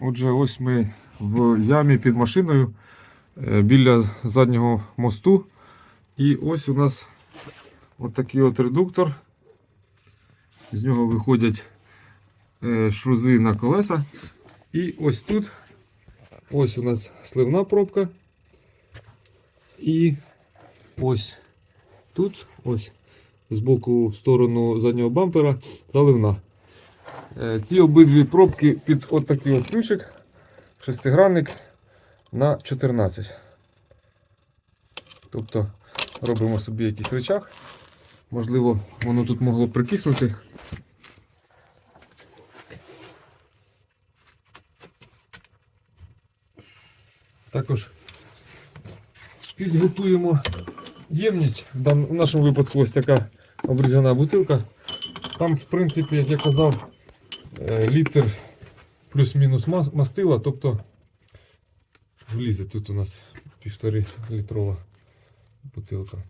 Отже, ось ми в ямі під машиною е, біля заднього мосту. І ось у нас от такий от редуктор. З нього виходять е, шрузи на колеса. І ось тут ось у нас сливна пробка. І ось тут, ось з боку в сторону заднього бампера заливна. Е, Ці обидві пробки під от такий от ключик, шестигранник на 14. Тобто робимо собі якийсь рычаг. Можливо, воно тут могло прикиснути. Також підготуємо ємність. В нашому випадку ось така обрізана бутилка. Там, в принципі, як я казав, літр плюс-мінус мас- мастила, тобто влізе тут у нас півтори літрова бутилка.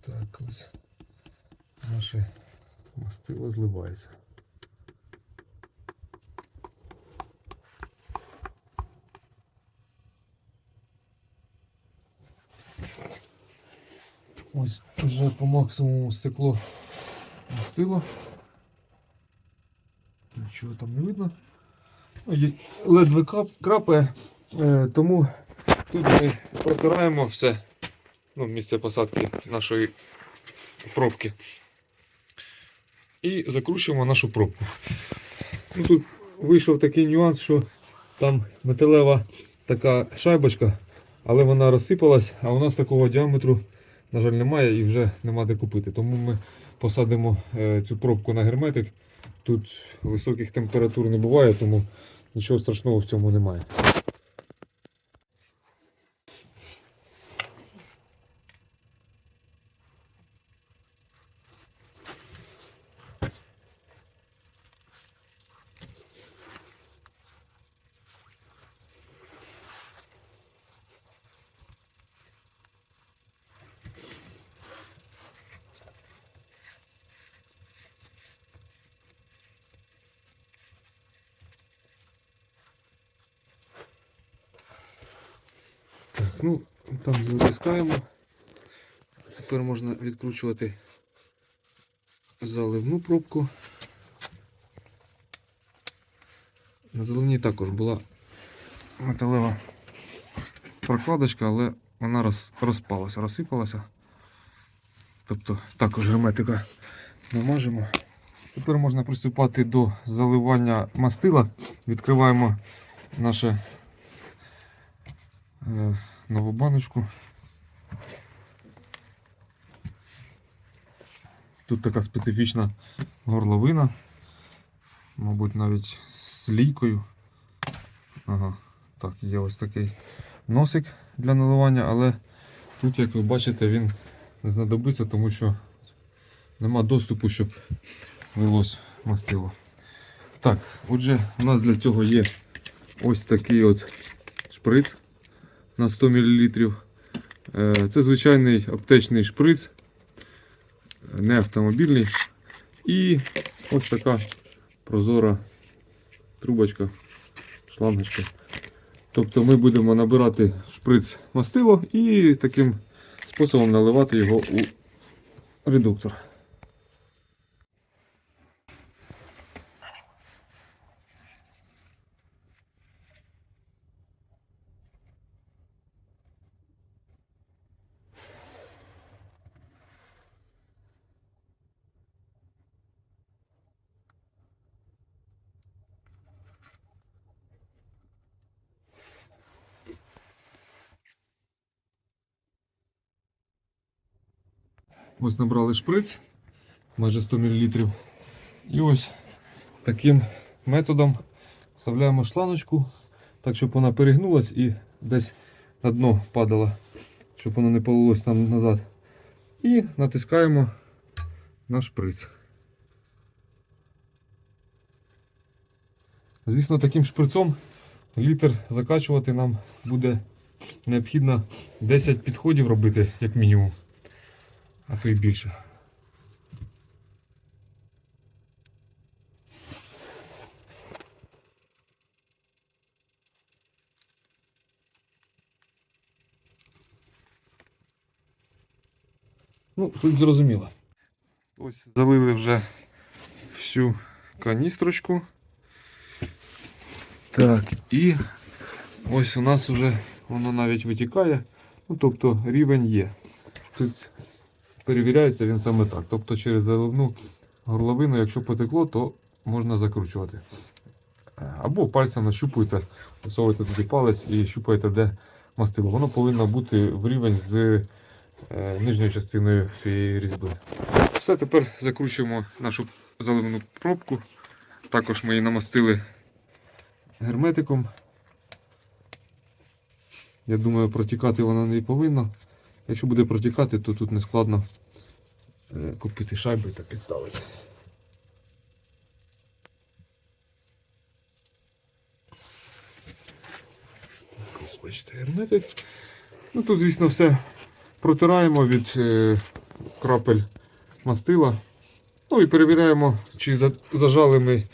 Так, ось наше мастило зливається. Ось вже по максимуму стекло мастило. Нічого там не видно. Ледве крапає, е, тому тут ми протираємо все. Ну, місце посадки нашої пробки. І закручуємо нашу пробку. Ну, тут вийшов такий нюанс, що там металева така шайбочка, але вона розсипалась, а у нас такого діаметру, на жаль, немає і вже нема де купити. Тому ми посадимо е, цю пробку на герметик. Тут високих температур не буває, тому нічого страшного в цьому немає. Так, ну там затискаємо. Тепер можна відкручувати заливну пробку. На заливній також була металева прокладочка, але вона роз, розпалася, розсипалася. Тобто також герметика намажемо. Тепер можна приступати до заливання мастила. Відкриваємо наше е, нову баночку. Тут така специфічна горловина, мабуть, навіть з лійкою. Ага, так, є ось такий носик для наливання, але тут, як ви бачите, він не знадобиться, тому що нема доступу, щоб лилось мастило. Так, отже, у нас для цього є ось такий от шприц на 100 мл. Е, Це звичайний аптечний шприц, не автомобільний. І ось така прозора трубочка, шлангочка. Тобто ми будемо набирати шприц мастило і таким способом наливати його у редуктор. Ось набрали шприц майже 100 мл. І ось таким методом вставляємо шланочку, так щоб вона перегнулась і десь на дно падала, щоб воно не полилось нам назад. І натискаємо на шприц. Звісно, таким шприцом літр закачувати нам буде необхідно 10 підходів робити, як мінімум, а то й більше. Ну, суть зрозуміла. Ось залили вже всю каністрочку. Так, і ось у нас вже воно навіть витікає. Ну, тобто рівень є. Тут перевіряється він саме так. Тобто через заливну горловину, якщо потекло, то можна закручувати. Е, Або пальцем нащупуєте, засовуєте туди палець і щупаєте, де мастило. Воно повинно бути в рівень з е, нижньою частиною цієї різьби. Все, тепер закручуємо нашу заливну пробку. Також ми її намастили герметиком. Я думаю, протікати вона не повинна. Якщо буде протікати, то тут не складно е, купити шайби та підставити. Бачите, герметик. Ну тут, звісно, все протираємо від е, крапель мастила. Ну і перевіряємо, чи зажали ми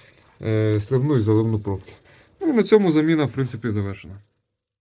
е, сливну і заливну пробки. Ну і на цьому заміна, в принципі, завершена.